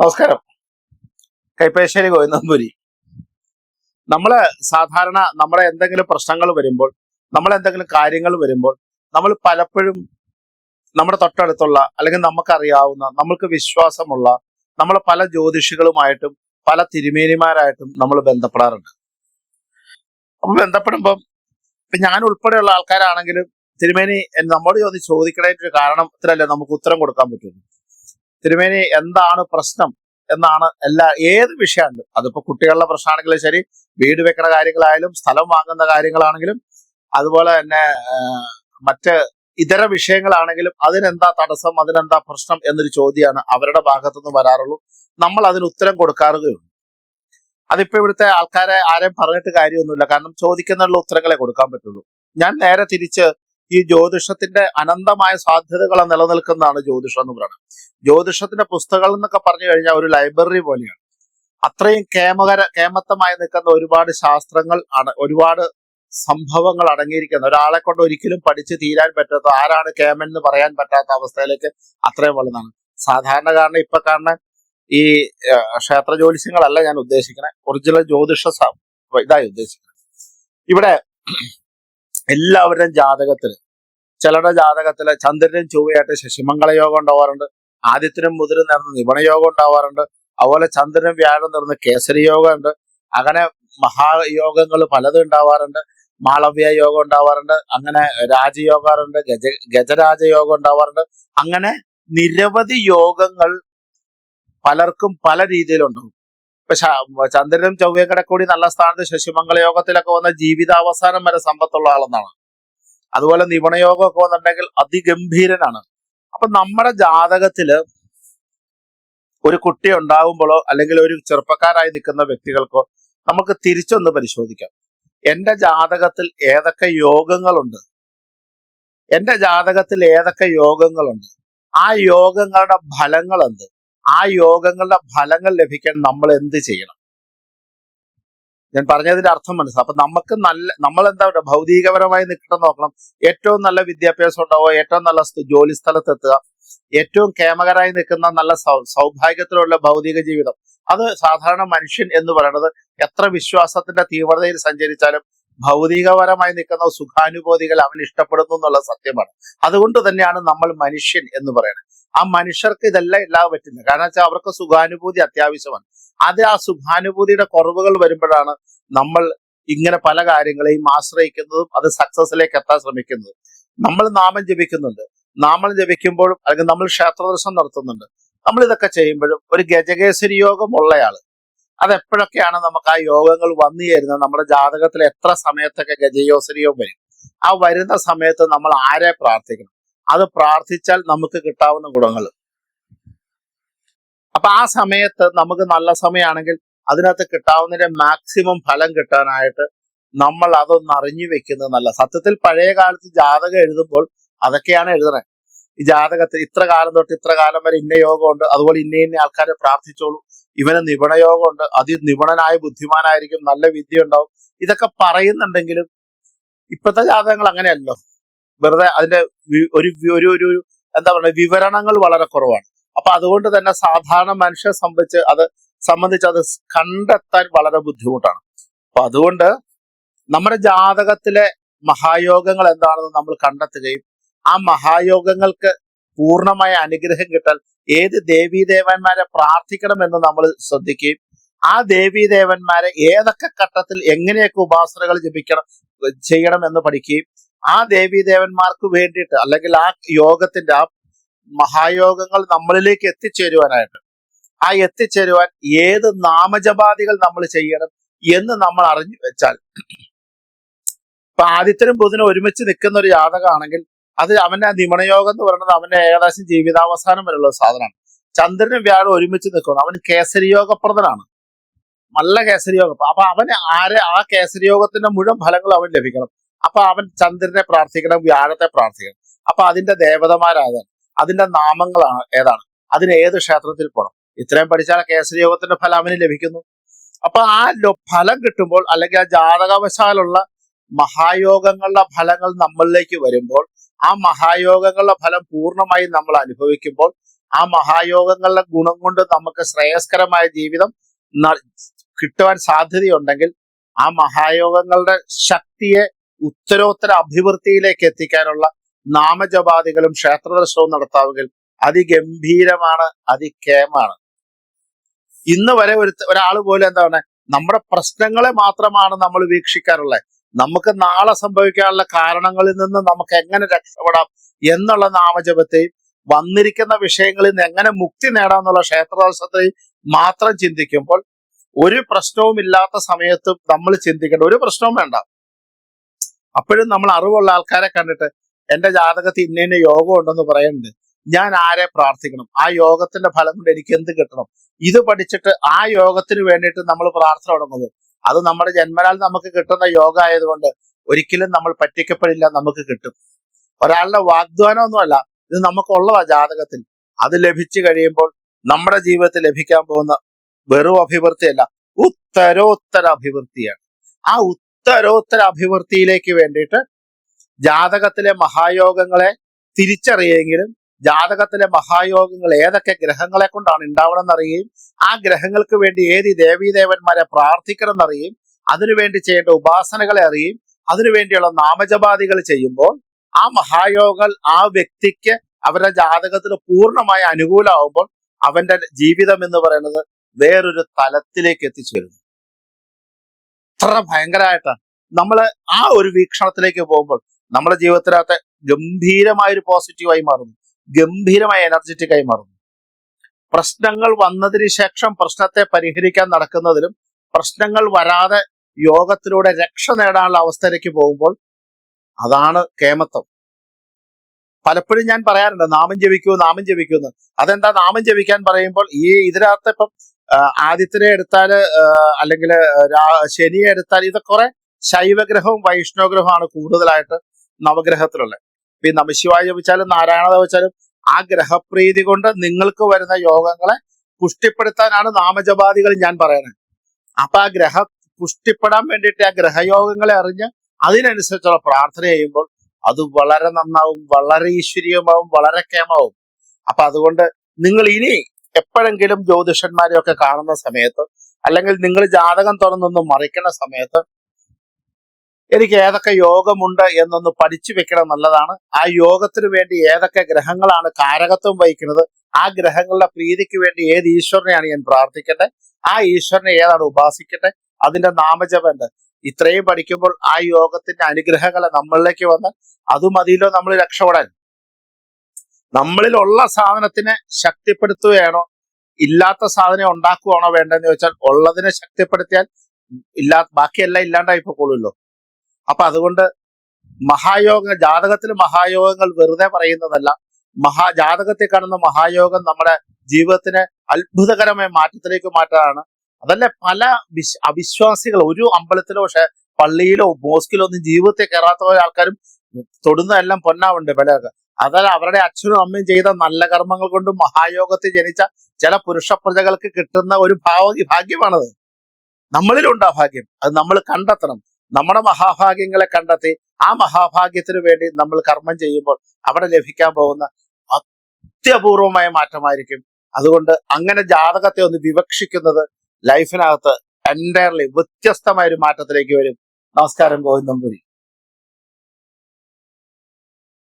നമസ്കാരം. കൈപ്പേശ്ശേരി ഗോവിന്ദപുരി നമ്മൾ സാധാരണ നമ്മളെ എന്തെങ്കിലും പ്രശ്നങ്ങൾ വരുമ്പോൾ നമ്മളെ എന്തെങ്കിലും കാര്യങ്ങൾ വരുമ്പോൾ നമ്മൾ പലപ്പോഴും നമ്മുടെ തൊട്ടടുത്തുള്ള അല്ലെങ്കിൽ നമുക്കറിയാവുന്ന നമ്മൾക്ക് വിശ്വാസമുള്ള നമ്മൾ പല ജ്യോതിഷികളുമായിട്ടും പല തിരുമേനിമാരായിട്ടും നമ്മൾ ബന്ധപ്പെടാറുണ്ട്. അപ്പൊ ബന്ധപ്പെടുമ്പം ഇപ്പൊ ഞാൻ ഉൾപ്പെടെയുള്ള ആൾക്കാരാണെങ്കിലും തിരുമേനി നമ്മോട് ചോദിച്ച് ചോദിക്കണേറ്റൊരു കാരണത്തിലല്ലേ നമുക്ക് ഉത്തരം കൊടുക്കാൻ പറ്റുള്ളൂ. തിരുമേനി എന്താണ് പ്രശ്നം എന്നാണ് എല്ലാ ഏത് വിഷയമുണ്ട്? അതിപ്പോ കുട്ടികളുടെ പ്രശ്നമാണെങ്കിലും ശരി വീട് വെക്കുന്ന കാര്യങ്ങളായാലും സ്ഥലം വാങ്ങുന്ന കാര്യങ്ങളാണെങ്കിലും അതുപോലെ തന്നെ മറ്റ് ഇതര വിഷയങ്ങളാണെങ്കിലും അതിനെന്താ തടസ്സം അതിനെന്താ പ്രശ്നം എന്നൊരു ചോദ്യമാണ് അവരുടെ ഭാഗത്തുനിന്ന് വരാറുള്ളൂ. നമ്മൾ അതിന് ഉത്തരം കൊടുക്കാറുകയുള്ളൂ. അതിപ്പോ ഇവിടുത്തെ ആൾക്കാരെ ആരെയും പറഞ്ഞിട്ട് കാര്യമൊന്നുമില്ല. കാരണം ചോദിക്കുന്നതിനുള്ള ഉത്തരങ്ങളെ കൊടുക്കാൻ പറ്റുള്ളൂ. ഞാൻ നേരെ തിരിച്ച് ഈ ജ്യോതിഷത്തിന്റെ അനന്തമായ സാധ്യതകൾ നിലനിൽക്കുന്നതാണ് ജ്യോതിഷം എന്ന് പറയുന്നത്. ജ്യോതിഷത്തിന്റെ പുസ്തകങ്ങൾ എന്നൊക്കെ പറഞ്ഞു കഴിഞ്ഞാൽ ഒരു ലൈബ്രറി പോലെയാണ്. അത്രയും കേമകര കേമത്തമായി നിൽക്കുന്ന ഒരുപാട് ശാസ്ത്രങ്ങൾ ഒരുപാട് സംഭവങ്ങൾ അടങ്ങിയിരിക്കുന്ന. ഒരാളെ കൊണ്ട് ഒരിക്കലും പഠിച്ച് തീരാൻ പറ്റാത്ത ആരാണ് കേമൻ എന്ന് പറയാൻ പറ്റാത്ത അവസ്ഥയിലേക്ക് അത്രയും സാധാരണ കാരണം ഇപ്പൊ കാണുന്ന ഈ ക്ഷേത്ര ജ്യോതിഷങ്ങളല്ല ഞാൻ ഉദ്ദേശിക്കുന്നത് ഒറിജിനൽ ജ്യോതിഷ ഇതായി ഉദ്ദേശിക്കുന്നത്. ഇവിടെ എല്ലാവരുടെയും ജാതകത്തിൽ ചിലരുടെ ജാതകത്തിൽ ചന്ദ്രനും ചൊവ്വയായിട്ട് ശശിമംഗള യോഗം ഉണ്ടാവാറുണ്ട്. ആദിത്യനും മുതിരും നേർന്ന് നിപണയോഗം ഉണ്ടാവാറുണ്ട്. അതുപോലെ ചന്ദ്രനും വ്യാഴം നേർന്ന് കേസരി യോഗം ഉണ്ട്. അങ്ങനെ മഹായോഗങ്ങൾ പലതും ഉണ്ടാവാറുണ്ട്. മാളവ്യ യോഗം ഉണ്ടാവാറുണ്ട്. അങ്ങനെ രാജയോഗാറുണ്ട്. ഗജ ഗജരാജ യോഗം ഉണ്ടാവാറുണ്ട്. അങ്ങനെ നിരവധി യോഗങ്ങൾ പലർക്കും പല രീതിയിലുണ്ടാവും. ശ- ചന്ദ്രനും ചൊവ്വയും കൂടെ നല്ല സ്ഥാനത്ത് ശശിമംഗള യോഗത്തിലൊക്കെ വന്ന ജീവിതാവസാനം വരെ സമ്പത്തുള്ള ആളെന്നാണ്. അതുപോലെ നിപണയോഗമൊക്കെ വന്നിട്ടുണ്ടെങ്കിൽ അതിഗംഭീരനാണ്. അപ്പൊ നമ്മുടെ ജാതകത്തിൽ ഒരു കുട്ടി ഉണ്ടാകുമ്പോഴോ അല്ലെങ്കിൽ ഒരു ചെറുപ്പക്കാരായി നിൽക്കുന്ന വ്യക്തികൾക്കോ നമുക്ക് തിരിച്ചൊന്ന് പരിശോധിക്കാം. എന്റെ ജാതകത്തിൽ ഏതൊക്കെ യോഗങ്ങളുണ്ട്? എന്റെ ജാതകത്തിൽ ഏതൊക്കെ യോഗങ്ങളുണ്ട്? ആ യോഗങ്ങളുടെ ഫലങ്ങൾ എന്ത് ആ യോഗങ്ങളുടെ ഫലങ്ങൾ ലഭിക്കാൻ നമ്മൾ എന്ത് ചെയ്യണം? ഞാൻ പറഞ്ഞതിന്റെ അർത്ഥം മനസ്സിലാവും അപ്പൊ നമുക്ക് നല്ല നമ്മൾ എന്താ പറയുക ഭൗതികപരമായി നിൽക്കണം നോക്കണം. ഏറ്റവും നല്ല വിദ്യാഭ്യാസം ഉണ്ടാവുക ഏറ്റവും നല്ല ജോലി സ്ഥലത്ത് എത്തുക ഏറ്റവും കേമകരായി നിൽക്കുന്ന നല്ല സൗഭാഗ്യത്തിലുള്ള ഭൗതിക ജീവിതം. അത് സാധാരണ മനുഷ്യൻ എന്ന് പറയുന്നത് എത്ര വിശ്വാസത്തിന്റെ തീവ്രതയിൽ സഞ്ചരിച്ചാലും ഭൗതികപരമായി നിൽക്കുന്ന സുഖാനുഭൂതികൾ അവൻ ഇഷ്ടപ്പെടുന്നു എന്നുള്ള സത്യമാണ്. അതുകൊണ്ട് തന്നെയാണ് നമ്മൾ മനുഷ്യൻ എന്ന് പറയുന്നത്. ആ മനുഷ്യർക്ക് ഇതെല്ലാം ഇല്ലാതെ പറ്റുന്നത്. കാരണം വെച്ചാൽ അവർക്ക് സുഖാനുഭൂതി അത്യാവശ്യമാണ്. അത് ആ സുഖാനുഭൂതിയുടെ കുറവുകൾ വരുമ്പോഴാണ് നമ്മൾ ഇങ്ങനെ പല കാര്യങ്ങളെയും ആശ്രയിക്കുന്നതും അത് സക്സസിലേക്ക് എത്താൻ ശ്രമിക്കുന്നതും. നമ്മൾ നാമം ജപിക്കുന്നുണ്ട്. നാമം ജപിക്കുമ്പോഴും അല്ലെങ്കിൽ നമ്മൾ ക്ഷേത്രദർശനം നടത്തുന്നുണ്ട്. നമ്മൾ ഇതൊക്കെ ചെയ്യുമ്പോഴും ഒരു ഗജകേസരി യോഗം ഉള്ളയാൾ. അതെപ്പോഴൊക്കെയാണ് നമുക്ക് ആ യോഗങ്ങൾ വന്നു ചേരുന്നത്? നമ്മുടെ ജാതകത്തിൽ എത്ര സമയത്തൊക്കെ ഗജയോസരിയോ വരും? ആ വരുന്ന സമയത്ത് നമ്മൾ ആരെ പ്രാർത്ഥിക്കണം? അത് പ്രാർത്ഥിച്ചാൽ നമുക്ക് കിട്ടാവുന്ന ഗുണങ്ങൾ. അപ്പൊ ആ സമയത്ത് നമുക്ക് നല്ല സമയമാണെങ്കിൽ അതിനകത്ത് കിട്ടാവുന്നതിന്റെ മാക്സിമം ഫലം കിട്ടാനായിട്ട് നമ്മൾ അതൊന്ന് അറിഞ്ഞു വെക്കുന്നത് നല്ല. സത്യത്തിൽ പഴയ കാലത്ത് ജാതകം എഴുതുമ്പോൾ അതൊക്കെയാണ് എഴുതണേ ഈ ജാതകത്തിൽ ഇത്ര കാലം തൊട്ട് ഇത്ര കാലം വരെ ഇന്ന യോഗമുണ്ട് അതുപോലെ ഇന്ന ഇന്ന ആൾക്കാരെ പ്രാർത്ഥിച്ചോളൂ. ഇവന് നിപുണ യോഗമുണ്ട് അതി നിപുണനായ ബുദ്ധിമാനായിരിക്കും നല്ല വിദ്യ ഉണ്ടാവും. ഇതൊക്കെ പറയുന്നുണ്ടെങ്കിലും ഇപ്പോഴത്തെ ജാതകങ്ങൾ അങ്ങനെയല്ലോ. വെറുതെ അതിന്റെ ഒരു ഒരു ഒരു എന്താ പറയുക വിവരണങ്ങൾ വളരെ കുറവാണ്. അപ്പൊ അതുകൊണ്ട് തന്നെ സാധാരണ മനുഷ്യരെ സംബന്ധിച്ച് അത് സംബന്ധിച്ച് അത് കണ്ടെത്താൻ വളരെ ബുദ്ധിമുട്ടാണ്. അപ്പൊ അതുകൊണ്ട് നമ്മുടെ ജാതകത്തിലെ മഹായോഗങ്ങൾ എന്താണെന്ന് നമ്മൾ കണ്ടെത്തുകയും ആ മഹായോഗങ്ങൾക്ക് പൂർണമായ അനുഗ്രഹം കിട്ടാൻ ഏത് ദേവീദേവന്മാരെ പ്രാർത്ഥിക്കണമെന്ന് നമ്മൾ ശ്രദ്ധിക്കുകയും ആ ദേവീദേവന്മാരെ ഏതൊക്കെ ഘട്ടത്തിൽ എങ്ങനെയൊക്കെ ഉപാസനകൾ ജപിക്കണം ചെയ്യണം എന്ന് പഠിക്കുകയും ആ ദേവീദേവന്മാർക്ക് വേണ്ടിയിട്ട് അല്ലെങ്കിൽ ആ യോഗത്തിന്റെ ആ മഹായോഗങ്ങൾ നമ്മളിലേക്ക് എത്തിച്ചേരുവാനായിട്ട്. ആ എത്തിച്ചേരുവാൻ ഏത് നാമജപാദികൾ നമ്മൾ ചെയ്യണം എന്ന് നമ്മൾ അറിഞ്ഞു വെച്ചാൽ. ഇപ്പൊ ആദിത്യനും ബുധനും ഒരുമിച്ച് നിൽക്കുന്ന ഒരു ജാതകമാണെങ്കിൽ അത് അവന്റെ നിമണയോഗം എന്ന് പറയുന്നത് അവന്റെ ഏകദേശം ജീവിതാവസാനം വരെയുള്ള സാധനമാണ്. ചന്ദ്രനും വ്യാഴം ഒരുമിച്ച് നിൽക്കണം. അവൻ കേസരിയോഗപ്രദനാണ്. നല്ല കേസരിയോഗം. അപ്പൊ അവന് ആരെ ആ കേസരിയോഗത്തിന്റെ മുഴുവൻ ഫലങ്ങളും അവൻ ലഭിക്കണം. അപ്പൊ അവൻ ചന്ദ്രനെ പ്രാർത്ഥിക്കണം വ്യാഴത്തെ പ്രാർത്ഥിക്കണം. അപ്പൊ അതിന്റെ ദേവതമാരാതാണ് അതിന്റെ നാമങ്ങളാണ് ഏതാണ്? അതിന് ഏത് ക്ഷേത്രത്തിൽ പോകണം ഇത്രയും പഠിച്ചാൽ കേസരി യോഗത്തിന്റെ ഫലം അവന് ലഭിക്കുന്നു. അപ്പൊ ആ ഫലം കിട്ടുമ്പോൾ അല്ലെങ്കിൽ ആ ജാതകവശാലുള്ള മഹായോഗങ്ങളുടെ ഫലങ്ങൾ നമ്മളിലേക്ക് വരുമ്പോൾ ആ മഹായോഗങ്ങളുടെ ഫലം പൂർണമായി നമ്മൾ അനുഭവിക്കുമ്പോൾ ആ മഹായോഗങ്ങളുടെ ഗുണം കൊണ്ട് നമുക്ക് ശ്രേയസ്കരമായ ജീവിതം കിട്ടുവാൻ സാധ്യതയുണ്ടെങ്കിൽ ആ മഹായോഗങ്ങളുടെ ശക്തിയെ ഉത്തരോത്തര അഭിവൃദ്ധിയിലേക്ക് എത്തിക്കാനുള്ള നാമജപാദികളും ക്ഷേത്രദർശനവും നടത്താമെങ്കിൽ അതിഗംഭീരമാണ് അതിക്കേമാണ് ഇന്ന് വരെ ഒരു ഒരാൾ പോലും എന്താണ് നമ്മുടെ പ്രശ്നങ്ങളെ മാത്രമാണ് നമ്മൾ വീക്ഷിക്കാറുള്ളത് നമുക്ക് നാളെ സംഭവിക്കാനുള്ള കാരണങ്ങളിൽ നിന്ന് നമുക്ക് എങ്ങനെ രക്ഷപ്പെടാം എന്നുള്ള നാമജപത്തെയും വന്നിരിക്കുന്ന വിഷയങ്ങളിൽ നിന്ന് എങ്ങനെ മുക്തി നേടാം എന്നുള്ള ക്ഷേത്രദർശനത്തെയും മാത്രം ചിന്തിക്കുമ്പോൾ ഒരു പ്രശ്നവും ഇല്ലാത്ത സമയത്ത് നമ്മൾ ചിന്തിക്കേണ്ട ഒരു പ്രശ്നവും വേണ്ട. അപ്പോഴും നമ്മൾ അറിവുള്ള ആൾക്കാരെ കണ്ടിട്ട് എന്റെ ജാതകത്തിൽ ഇന്ന ഇന്ന യോഗം ഉണ്ടെന്ന് പറയുന്നുണ്ട്. ഞാൻ ആരെ പ്രാർത്ഥിക്കണം? ആ യോഗത്തിന്റെ ഫലം കൊണ്ട് എനിക്ക് എന്ത് കിട്ടണം? ഇത് പഠിച്ചിട്ട് ആ യോഗത്തിന് വേണ്ടിയിട്ട് നമ്മൾ പ്രാർത്ഥന തുടങ്ങുന്നത് അത് നമ്മുടെ ജന്മനാൽ നമുക്ക് കിട്ടുന്ന യോഗ ആയതുകൊണ്ട് ഒരിക്കലും നമ്മൾ പറ്റിക്കപ്പെടില്ല നമുക്ക് കിട്ടും. ഒരാളുടെ വാഗ്ദാനമൊന്നുമല്ല ഇത് നമുക്കുള്ളതാ ജാതകത്തിൽ. അത് ലഭിച്ചു കഴിയുമ്പോൾ നമ്മുടെ ജീവിതത്തിൽ ലഭിക്കാൻ പോകുന്ന വെറും അഭിവൃദ്ധിയല്ല ഉത്തരോത്തര അഭിവൃദ്ധിയാണ്. ആ ഉത്തരോത്തര അഭിവൃദ്ധിയിലേക്ക് വേണ്ടിയിട്ട് ജാതകത്തിലെ മഹായോഗങ്ങളെ തിരിച്ചറിയെങ്കിലും ജാതകത്തിലെ മഹായോഗങ്ങൾ ഏതൊക്കെ ഗ്രഹങ്ങളെ കൊണ്ടാണ് ഉണ്ടാവണം അറിയുകയും ആ ഗ്രഹങ്ങൾക്ക് വേണ്ടി ഏത് ദേവീദേവന്മാരെ പ്രാർത്ഥിക്കണം എന്നറിയുകയും അതിനുവേണ്ടി ചെയ്യേണ്ട ഉപാസനകളെ അറിയുകയും അതിനുവേണ്ടിയുള്ള നാമജപാദികൾ ചെയ്യുമ്പോൾ ആ മഹായോഗങ്ങൾ ആ വ്യക്തിക്ക് അവരുടെ ജാതകത്തിൽ പൂർണമായി അനുകൂലമാകുമ്പോൾ അവന്റെ ജീവിതം എന്ന് പറയുന്നത് വേറൊരു തലത്തിലേക്ക് എത്തിച്ചു വരുന്നു അത്ര ഭയങ്കരമായിട്ടാണ് നമ്മൾ ആ ഒരു വീക്ഷണത്തിലേക്ക് പോകുമ്പോൾ നമ്മുടെ ജീവിതത്തിനകത്ത് ഗംഭീരമായ ഒരു പോസിറ്റീവായി മാറുന്നു. ഗംഭീരമായ എനർജറ്റിക് ആയി മാറുന്നു. പ്രശ്നങ്ങൾ വന്നതിന് ശേഷം പ്രശ്നത്തെ പരിഹരിക്കാൻ നടക്കുന്നതിലും പ്രശ്നങ്ങൾ വരാതെ യോഗത്തിലൂടെ രക്ഷ നേടാനുള്ള അവസ്ഥയിലേക്ക് പോകുമ്പോൾ അതാണ് കേമത്വം. പലപ്പോഴും ഞാൻ പറയാറുണ്ട് നാമം ജപിക്കൂ നാമം ജപിക്കൂ എന്ന്. അതെന്താ നാമം ജപിക്കാൻ പറയുമ്പോൾ ഈ ഇതിനകത്ത് ഇപ്പം ആദിത്യനെ എടുത്താൽ അല്ലെങ്കിൽ ശനിയെ എടുത്താൽ ഇതൊക്കെ കുറെ ശൈവഗ്രഹവും വൈഷ്ണവഗ്രഹവുമാണ് കൂടുതലായിട്ട് നവഗ്രഹത്തിലുള്ളത്. ഇപ്പൊ ഈ നമശിവായ ജപിച്ചാലും നാരായണത വെച്ചാലും ആ ഗ്രഹപ്രീതി കൊണ്ട് നിങ്ങൾക്ക് വരുന്ന യോഗങ്ങളെ പുഷ്ടിപ്പെടുത്താനാണ് നാമജപാദികൾ ഞാൻ പറയുന്നത്. അപ്പൊ ആ ഗ്രഹ പുഷ്ടിപ്പെടാൻ വേണ്ടിയിട്ട് ആ ഗ്രഹയോഗങ്ങളെ അറിഞ്ഞ് അതിനനുസരിച്ചുള്ള പ്രാർത്ഥന ചെയ്യുമ്പോൾ അത് വളരെ നന്നാവും വളരെ ഈശ്വരീയമാവും വളരെ കേമാവും അപ്പൊ അതുകൊണ്ട് നിങ്ങൾ ഇനി എപ്പോഴെങ്കിലും ജ്യോതിഷന്മാരെയൊക്കെ കാണുന്ന സമയത്ത് അല്ലെങ്കിൽ നിങ്ങൾ ജാതകം തുറന്നൊന്ന് മറിക്കുന്ന സമയത്ത് എനിക്ക് ഏതൊക്കെ യോഗമുണ്ട് എന്നൊന്ന് പഠിച്ചു വെക്കണം നല്ലതാണ്. ആ യോഗത്തിന് വേണ്ടി ഏതൊക്കെ ഗ്രഹങ്ങളാണ് കാരകത്വം വഹിക്കുന്നത് ആ ഗ്രഹങ്ങളുടെ പ്രീതിക്ക് വേണ്ടി ഏത് ഈശ്വരനെയാണ് ഞാൻ പ്രാർത്ഥിക്കട്ടെ ആ ഈശ്വരനെ ഏതാണ് ഉപാസിക്കട്ടെ അതിന്റെ നാമജപമുണ്ട്. ഇത്രയും പഠിക്കുമ്പോൾ ആ യോഗത്തിന്റെ അനുഗ്രഹങ്ങളെ നമ്മളിലേക്ക് വന്ന് അത് മതിയല്ലോ നമ്മൾ രക്ഷപ്പെടാൻ നമ്മളിലുള്ള സാധനത്തിനെ ശക്തിപ്പെടുത്തുകയാണോ? ഇല്ലാത്ത സാധനം ഉണ്ടാക്കുകയാണോ വേണ്ടതെന്ന് ചോദിച്ചാൽ ഉള്ളതിനെ ശക്തിപ്പെടുത്തിയാൽ ഇല്ലാ ബാക്കിയെല്ലാം ഇല്ലാണ്ടായി പോകുള്ളൂ അപ്പൊ അതുകൊണ്ട് മഹായോഗങ്ങൾ ജാതകത്തിൽ മഹായോഗങ്ങൾ വെറുതെ പറയുന്നതല്ല. മഹാ ജാതകത്തിൽ കാണുന്ന മഹായോഗം നമ്മുടെ ജീവിതത്തിനെ അത്ഭുതകരമായ മാറ്റത്തിലേക്ക് മാറ്റാനാണ്. അതല്ല പല വിശ് അവിശ്വാസികൾ ഒരു അമ്പലത്തിലോ പക്ഷെ പള്ളിയിലോ മോസ്കിലോ ഒന്നും ജീവിതത്തിൽ കയറാത്ത ആൾക്കാരും തൊടുന്നതെല്ലാം പൊന്നാവുണ്ട് പലർക്ക് അതല്ല അവരുടെ അച്ഛനും അമ്മയും ചെയ്ത നല്ല കർമ്മങ്ങൾ കൊണ്ട് മഹായോഗത്തിൽ ജനിച്ച ചില പുരുഷ പ്രജകൾക്ക് കിട്ടുന്ന ഒരു ഭാവ ഭാഗ്യമാണത്. നമ്മളിലുണ്ട് ആ ഭാഗ്യം. അത് നമ്മൾ കണ്ടെത്തണം. നമ്മുടെ മഹാഭാഗ്യങ്ങളെ കണ്ടെത്തി ആ മഹാഭാഗ്യത്തിന് വേണ്ടി നമ്മൾ കർമ്മം ചെയ്യുമ്പോൾ അവിടെ ലഭിക്കാൻ പോകുന്ന അത്യപൂർവമായ മാറ്റമായിരിക്കും. അതുകൊണ്ട് അങ്ങനെ ജാതകത്തെ ഒന്ന് വിവക്ഷിക്കുന്നത് ലൈഫിനകത്ത് എന്റയർലി വ്യത്യസ്തമായ ഒരു മാറ്റത്തിലേക്ക് വരും. നമസ്കാരം ഗോവിന്ദംപുരി